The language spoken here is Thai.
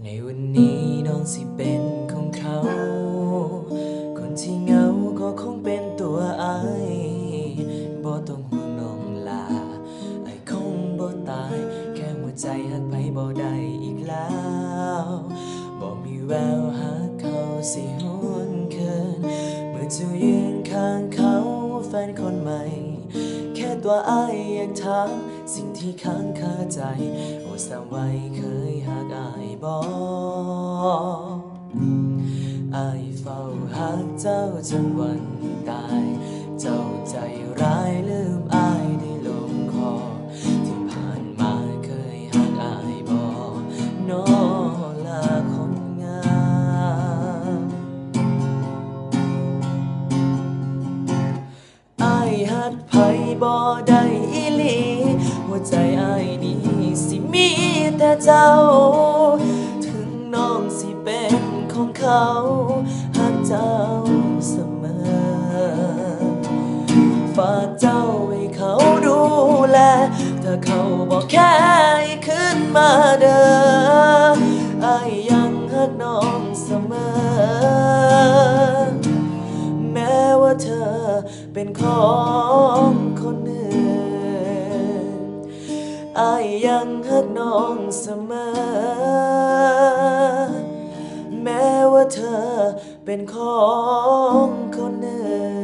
ในวันนี้น้องสิเป็นของเขา คนที่เหงาก็คงเป็นตัวไอบ่ต้องห่วงน้องลาไอคงบ่ตาย แค่หัวใจหักไปบ่ได้อีกแล้วบ่มีแววหาเขาสิหวนคืนเมื่อจะยืนข้างเขาแฟนคนใหม่ แค่ตัวไออยากถามสิ่งที่ค้างคาใจ สามไว้เคยหากอายบอกอายเฝ้าหาเจ้าจนวันตาย เจ้าใจร้ายลืมอายได้ลงคอ ที่ผ่านมาเคยหากอายบอกนอลาคนงามอายหักไผบ่ได้อีหลีหัวใจ นี้สิมีแต่เจ้า ถึงน้องสิเป็นของเขาหักเจ้าเสมอ ฝากเจ้าให้เขาดูแล ถ้าเขาบอกแค่ขึ้นมาเด้ออายยังหักน้องเสมอ แม้ว่าเธอเป็นของคนอื่น อายยังฮักน้องเสมอ แม้ว่าเธอเป็นของคนอื่น